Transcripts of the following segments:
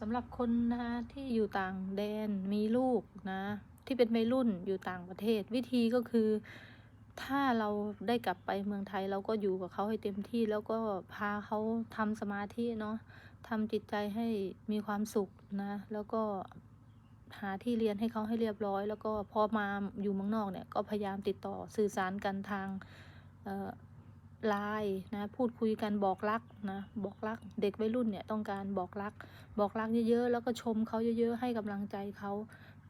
สำหรับคนนะคะที่อยู่ต่างแดนมีลูกนะที่เป็นวัยรุ่นอยู่ต่างประเทศ วิธีก็คือ ถ้าเราได้กลับไปเมืองไทยเราก็อยู่กับเขาให้เต็มที่ แล้วก็พาเขาทำสมาธิเนาะทำจิตใจให้มีความสุขนะแล้วก็หาที่เรียนให้เขาให้เรียบร้อย แล้วก็พอมาอยู่เมืองนอกเนี่ยก็พยายามติดต่อสื่อสารกันทางเอ่อ ไลน์นะ พูดคุยกันบอกรักนะ บอกรัก เด็กวัยรุ่นเนี่ยต้องการบอกรัก บอกรักเยอะๆ แล้วก็ชมเขาเยอะๆ ให้กำลังใจเขา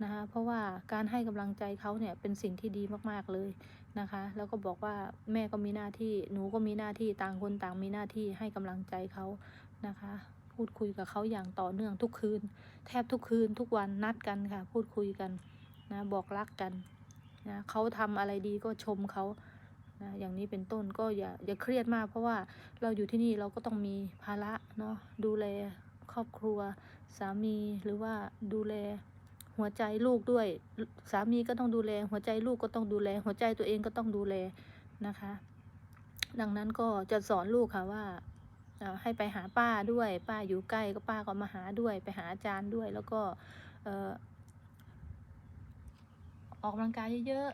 นะคะเพราะว่าการให้กำลังใจเขาเนี่ยเป็นสิ่งที่ดีมากๆเลยนะคะ แล้วก็บอกว่าแม่ก็มีหน้าที่ หนูก็มีหน้าที่ต่างคนต่างมีหน้าที่ให้กำลังใจเขานะคะ พูดคุยกับเขาอย่างต่อเนื่องทุกคืน แทบทุกคืนทุกวันนัดกันค่ะ พูดคุยกันนะบอกรักกันนะเขาทำอะไรดีก็ชมเขา นะอย่างนี้เป็นต้นก็อย่าอย่าเครียดมาก เพราะว่าเราอยู่ที่นี่เราก็ต้องมีภาระเนาะดูแลครอบครัว สามีหรือว่าดูแลหัวใจลูกด้วย สามีก็ต้องดูแล หัวใจลูกก็ต้องดูแล หัวใจตัวเองก็ต้องดูแลนะคะ ดังนั้นก็จะสอนลูกค่ะว่าให้ไปหาป้าด้วย ป้าอยู่ใกล้ก็ป้าก็มาหาด้วย ไปหาอาจารย์ด้วย แล้วก็ออกกำลังกายเยอะ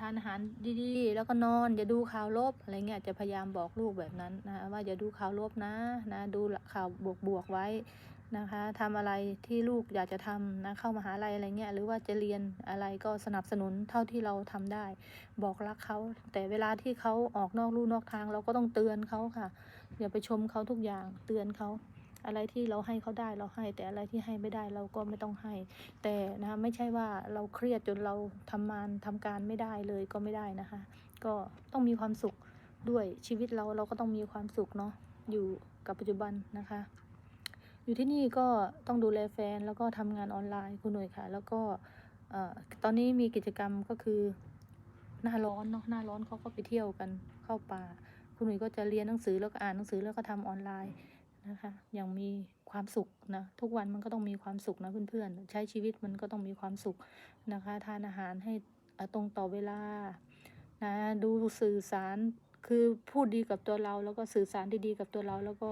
ทานอาหารดีๆ แล้วก็นอนอย่าดูข่าวลบอะไรเงี้ยจะพยายามบอกลูกแบบนั้นนะว่าอย่าดูข่าวลบนะนะดูข่าวบวกๆไว้นะคะทำอะไรที่ลูกอยากจะทำนะเข้ามหาลัยอะไรเงี้ยหรือว่าจะเรียนอะไรก็สนับสนุนเท่าที่เราทำได้ บอกรักเขา แต่เวลาที่เขาออกนอกลู่นอกทาง เราก็ต้องเตือนเขาค่ะ อย่าไปชมเขาทุกอย่างเตือนเขา อะไรที่เราให้เขาได้เราให้ แต่อะไรที่ให้ไม่ได้เราก็ไม่ต้องให้ แต่นะคะไม่ใช่ว่าเราเครียดจนเราทำงานทำการไม่ได้เลยก็ไม่ได้นะคะ ก็ต้องมีความสุขด้วยชีวิตเราเราก็ต้องมีความสุขเนาะอยู่กับปัจจุบันนะคะ อยู่ที่นี่ก็ต้องดูแลแฟนแล้วก็ทำงานออนไลน์คุณหน่วยค่ะ แล้วก็ตอนนี้มีกิจกรรมก็คือหน้าร้อนเนาะหน้าร้อนเขาก็ไปเที่ยวกันเข้าป่า คุณหนุ่ยก็จะเรียนหนังสือแล้วก็อ่านหนังสือแล้วก็ทำออนไลน์ นะคะอย่างมีความสุขนะทุกวันมันก็ต้องมีความสุขนะเพื่อนๆใช้ชีวิตมันก็ต้องมีความสุขนะคะทานอาหารให้ตรงต่อเวลานะดูสื่อสารคือพูดดีกับตัวเราแล้วก็สื่อสารดีๆกับตัวเรา แล้วก็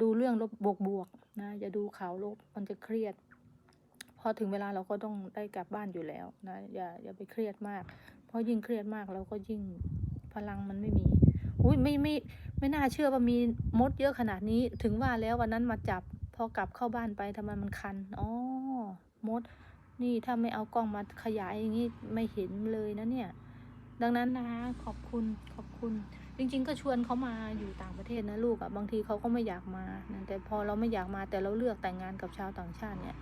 ดูเรื่องลบบวกๆนะอย่าดูข่าวลบมันจะเครียด พอถึงเวลาเราก็ต้องได้กลับบ้านอยู่แล้วนะอย่าอย่าไปเครียดมาก เพราะยิ่งเครียดมากเราก็ยิ่ง ลังมันไม่มีอุ้ยไม่ไม่ไม่น่าเชื่อว่ามีมดเยอะขนาดนี้ ถึงว่าแล้ววันนั้นมาจับ พอกลับเข้าบ้านไปทำไมมันคันอ๋อมด นี่ถ้าไม่เอากล้องมาขยายอย่างนี้ไม่เห็นเลยนะเนี่ย ดังนั้นนะคะขอบคุณขอบคุณ จริง ๆ ก็ชวนเขามาอยู่ต่างประเทศนะลูกอะ่ะบางทีเขาก็ไม่อยากมาแต่พอเราไม่อยากมาแต่เราเลือกแต่งงานกับชาวต่างชาติเนี่ย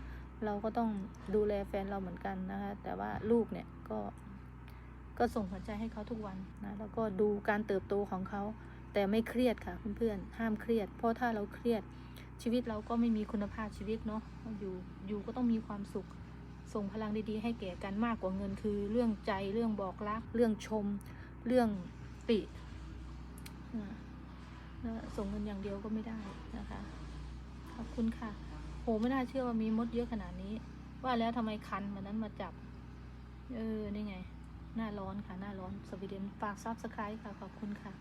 เราก็ต้องดูแลแฟนเราเหมือนกันนะคะแต่ว่าลูกเนี่ยก็ ก็ส่งหัวใจให้เขาทุกวันนะแล้วก็ดูการเติบโตของเขา แต่ไม่เครียดค่ะเพื่อนๆห้ามเครียด เพราะถ้าเราเครียดชีวิตเราก็ไม่มีคุณภาพชีวิตเนาะอยู่อยู่ก็ต้องมีความสุข ส่งพลังดีๆ ให้แก่กันมากกว่าเงินคือ เรื่องใจเรื่องบอกรัก เรื่องชม เรื่องตินะส่งเงินอย่างเดียวก็ไม่ได้นะคะ ขอบคุณค่ะโหไม่น่าเชื่อว่ามีมดเยอะขนาดนี้ ว่าแล้วทำไมคันวันนั้นมาจับ เออ นี่ไง หน้าร้อนค่ะ หน้าร้อนสวีเดนฝากซับสไครต์ค่ะ ขอบคุณค่ะ